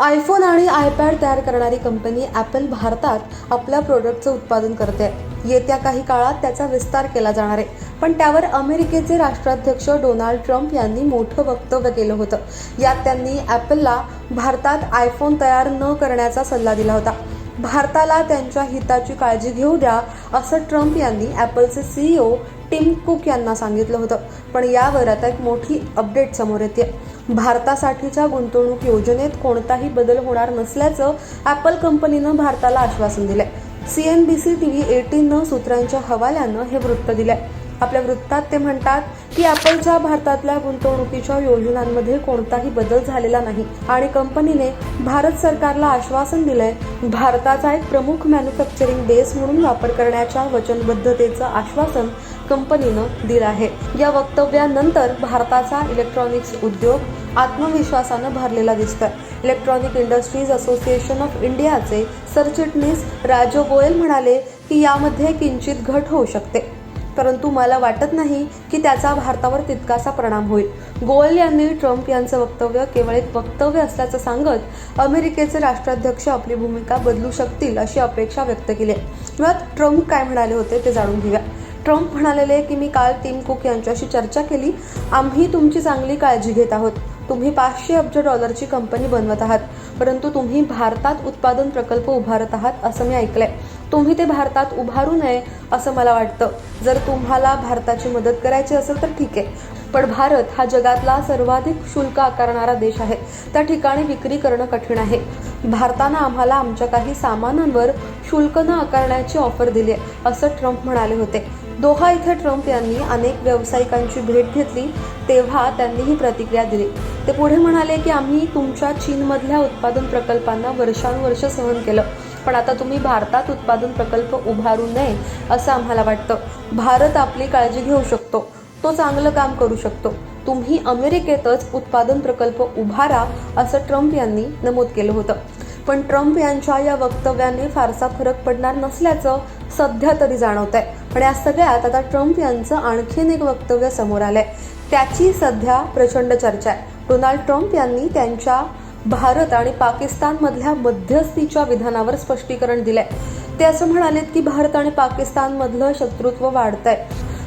IPhone आणि iPad तयार करणारी कंपनी ॲपल भारतात आपल्या प्रोडक्टचं उत्पादन करते. येत्या काही काळात त्याचा विस्तार केला जाणार आहे. पण त्यावर अमेरिकेचे राष्ट्राध्यक्ष डोनाल्ड ट्रम्प यांनी मोठं वक्तव्य केलं होतं. यात त्यांनी ॲपलला भारतात आयफोन तयार न करण्याचा सल्ला दिला होता. भारताला त्यांच्या हिताची काळजी घेऊ द्या असं ट्रम्प यांनी ॲपलचे सीईओ टिम कुक यांना सांगितलं होतं. पण यावर आता एक मोठी अपडेट समोर येते. भारतासाठीच्या गुंतवणूक योजनेत कोणताही बदल होणार नसल्याचं ॲपल कंपनीनं भारताला आश्वासन दिलंय. C N B C T V एटीननं सूत्रांच्या हवाल्यानं हे वृत्त दिलंय. आपल्या वृत्तात ते म्हणतात की ॲपलच्या भारतातल्या गुंतवणुकीच्या योजनांमध्ये कोणताही बदल झालेला नाही आणि कंपनीने भारत सरकारला आश्वासन दिलंय भारताचा एक प्रमुख मॅन्युफॅक्चरिंग बेस म्हणून वापर करण्याच्या वचनबद्धतेचं आश्वासन कंपनीनं दिलं आहे. या वक्तव्यानंतर भारताचा इलेक्ट्रॉनिक्स उद्योग आत्मविश्वासानं भरलेला दिसतोय. इलेक्ट्रॉनिक इंडस्ट्रीज असोसिएशन ऑफ इंडियाचे सरचिटणीस राजो गोयल म्हणाले की यामध्ये किंचित घट होऊ शकते. परंतु मला वाटत नाही की त्याचा भारतावर तितकासा परिणाम होईल. गोयल यांनी ट्रम्प यांचं वक्तव्य केवळ एक वक्तव्य असल्याचं सांगत अमेरिकेचे राष्ट्राध्यक्ष आपली भूमिका बदलू शकतील अशी अपेक्षा व्यक्त केली आहे. मुळात ट्रम्प काय म्हणाले होते ते जाणून घेऊया. ट्रम्प म्हणालेले की मी काल टीम कुक यांच्याशी चर्चा केली. आम्ही तुमची चांगली काळजी घेत आहोत. तुम्ही पाचशे अब्ज डॉलरची कंपनी बनवत आहात. परंतु तुम्ही भारतात उत्पादन प्रकल्प उभारत आहात असं मी ऐकलंय. तुम्ही ते भारतात उभारू नये असं मला वाटतं. जर तुम्हाला भारताची मदत करायची असेल तर ठीक आहे. पण भारत हा जगातला सर्वाधिक शुल्क आकारणारा देश आहे. त्या ठिकाणी विक्री करणं कठीण आहे. भारतानं आम्हाला आमच्या काही सामानांवर शुल्क न आकारण्याची ऑफर दिली आहे असं ट्रम्प म्हणाले होते. दोहा इथे ट्रम्प यांनी अनेक व्यावसायिकांची भेट घेतली तेव्हा त्यांनी ही प्रतिक्रिया दिली. ते पुढे म्हणाले की आम्ही तुमच्या चीनमधल्या उत्पादन प्रकल्पांना वर्षानुवर्ष सहन केलं पण आता तुम्ही भारतात उत्पादन प्रकल्प उभारू नये असं आम्हाला वाटतं. भारत आपली काळजी घेऊ शकतो तो चांगलं काम करू शकतो. तुम्ही अमेरिकेतच उत्पादन प्रकल्प उभारा असं ट्रम्प यांनी नमूद केलं होतं. पण ट्रम्प यांच्या या वक्तव्याने फारसा फरक पडणार नसल्याचं सध्या तरी जाणवत आहे पण या सगळ्यात आता ट्रम्प यांचं आणखीन एक वक्तव्य समोर आलंय. त्याची सध्या प्रचंड चर्चा आहे. डोनाल्ड ट्रम्प यांनी त्यांच्या भारत आणि पाकिस्तानमधल्या मध्यस्थीच्या विधानावर स्पष्टीकरण दिलंय. ते असं म्हणालेत की भारत आणि पाकिस्तानमधलं शत्रुत्व वाढतंय.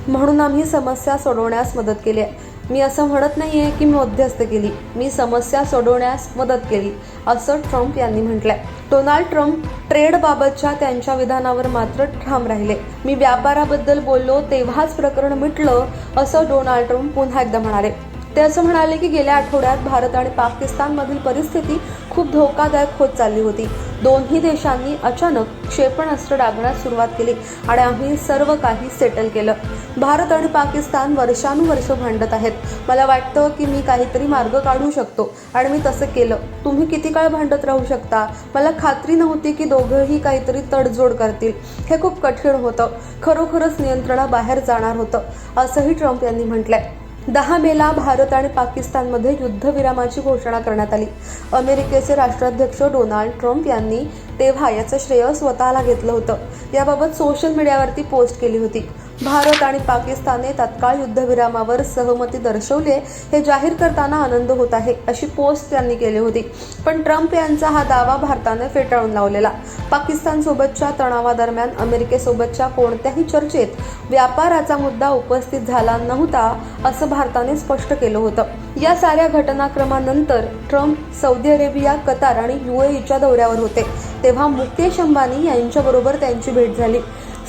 म्हणून आम्ही समस्या सोडवण्यास मदत केली आहे मी असं म्हणत नाही आहे की मी मध्यस्थ केली. मी समस्या सोडवण्यास मदत केली असं ट्रम्प यांनी म्हटलंय. डोनाल्ड ट्रम्प ट्रेडबाबतच्या त्यांच्या विधानावर मात्र ठाम राहिले. मी व्यापाराबद्दल बोललो तेव्हाच प्रकरण मिटलं असं डोनाल्ड ट्रम्प पुन्हा एकदा म्हणाले. ते असं म्हणाले की गेल्या आठवड्यात भारत आणि पाकिस्तानमधील परिस्थिती खूप धोकादायक होत चालली होती. दोन्ही देशांनी अचानक क्षेपणास्त्र डागण्यास सुरुवात केली आणि आम्ही सर्व काही सेटल केलं. भारत आणि पाकिस्तान वर्षानुवर्ष भांडत आहेत. मला वाटतं की मी काहीतरी मार्ग काढू शकतो आणि मी तसं केलं. तुम्ही किती काळ भांडत राहू शकता? मला खात्री नव्हती की दोघंही काहीतरी तडजोड करतील. हे खूप कठीण होतं. खरोखरच नियंत्रणाबाहेर जाणार होतं असंही ट्रम्प यांनी म्हटलंय. दहा मेला भारत आणि पाकिस्तानमध्ये युद्धविरामाची घोषणा करण्यात आली. अमेरिकेचे राष्ट्राध्यक्ष डोनाल्ड ट्रम्प यांनी तेव्हा याचं श्रेय स्वतःला घेतलं होतं. याबाबत सोशल मीडियावरती पोस्ट केली होती. भारत आणि पाकिस्तानने तत्काळ युद्धविरामावर सहमती दर्शवली हे जाहीर करताना आनंद होत आहे अशी पोस्ट त्यांनी केली होती. पण ट्रम्प यांचा हा दावा भारताने फेटाळून लावलेला. पाकिस्तानसोबतच्या तणावादरम्यान अमेरिकेसोबतच्या कोणत्याही चर्चेत व्यापाराचा मुद्दा उपस्थित झाला नव्हता असं भारताने स्पष्ट केलं होतं. या साऱ्या घटनाक्रमानंतर ट्रम्प सौदी अरेबिया कतार आणि युएईच्या दौऱ्यावर होते. तेव्हा मुकेश अंबानी यांच्याबरोबर त्यांची भेट झाली.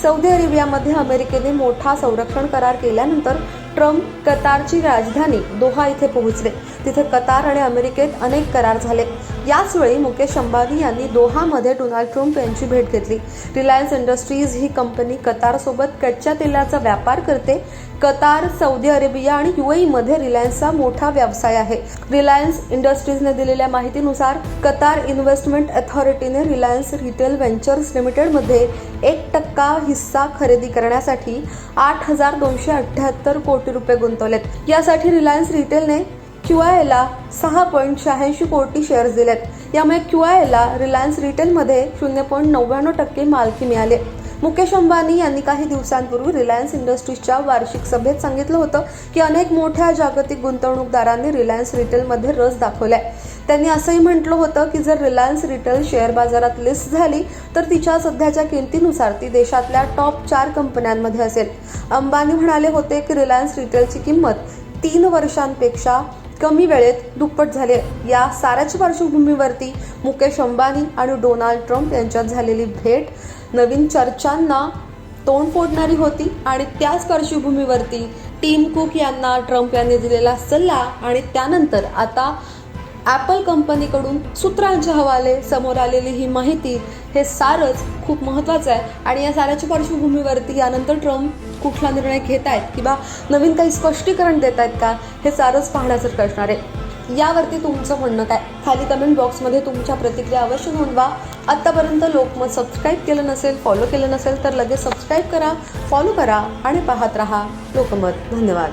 सौदी अरेबियामध्ये अमेरिकेने मोठा संरक्षण करार केल्यानंतर ट्रम्प कतारची राजधानी दोहा इथे पोहोचले. तिथे कतार आणि अमेरिकेत अनेक करार झाले. याचवेळी मुकेश अंबानी यांनी दोहामध्ये डोनाल्ड ट्रम्प यांची भेट घेतली. रिलायन्स इंडस्ट्रीज ही कंपनी कतारसोबत कच्च्या तेलाचा व्यापार करते. कतार सौदी अरेबिया आणि युएई मध्ये रिलायन्सचा मोठा व्यवसाय आहे. रिलायन्स इंडस्ट्रीजने दिलेल्या माहितीनुसार कतार इन्व्हेस्टमेंट अथॉरिटीने रिलायन्स रिटेल व्हेंचर्स लिमिटेडमध्ये एक टक्का हिस्सा खरेदी करण्यासाठी आठ हजार दोनशे अठ्ठ्याहत्तर कोटी रुपये गुंतवलेत. यासाठी रिलायन्स रिटेलने क्यू आय एला सहा पॉईंट शहाऐंशी कोटी शेअर्स दिलेत. यामुळे क्यू आय एला रिलायन्स रिटेलमध्ये शून्य पॉईंट नव्याण्णव टक्के मालकी मिळाली. मुकेश अंबानी यांनी काही दिवसांपूर्वी रिलायन्स इंडस्ट्रीजच्या वार्षिक सभेत सांगितलं होतं की अनेक मोठ्या जागतिक गुंतवणूकदारांनी रिलायन्स रिटेलमध्ये रस दाखवलाय. त्यांनी असंही म्हटलं होतं की जर रिलायन्स रिटेल शेअर बाजारात लिस्ट झाली तर तिच्या सध्याच्या किमतीनुसार ती देशातल्या टॉप चार कंपन्यांमध्ये असेल. अंबानी म्हणाले होते की रिलायन्स रिटेलची किंमत तीन वर्षांपेक्षा कमी वेळेत दुप्पट झाले. या साऱ्याच्या पार्श्वभूमीवरती मुकेश अंबानी आणि डोनाल्ड ट्रम्प यांच्यात झालेली भेट नवीन चर्चांना तोंड फोडणारी होती आणि त्याच पार्श्वभूमीवरती टीम कुक यांना ट्रम्प यांनी दिलेला सल्ला आणि त्यानंतर आता ॲपल कंपनीकडून सूत्रांच्या हवाले समोर आलेली ही माहिती हे सारंच खूप महत्त्वाचं आहे. आणि या साऱ्याच्या पार्श्वभूमीवरती यानंतर ट्रम्प कुठला निर्णय घेत आहेत किंवा नवीन काही स्पष्टीकरण देत आहेत का हे सारंच पाहण्यासारखं असणार आहे. यावरती तुमचं म्हणणं काय? खाली कमेंट बॉक्समध्ये तुमच्या प्रतिक्रिया अवश्य नोंदवा. आत्तापर्यंत लोकमत सबस्क्राईब केलं नसेल फॉलो केलं नसेल तर लगेच सबस्क्राईब करा फॉलो करा आणि पाहत रहा लोकमत. धन्यवाद.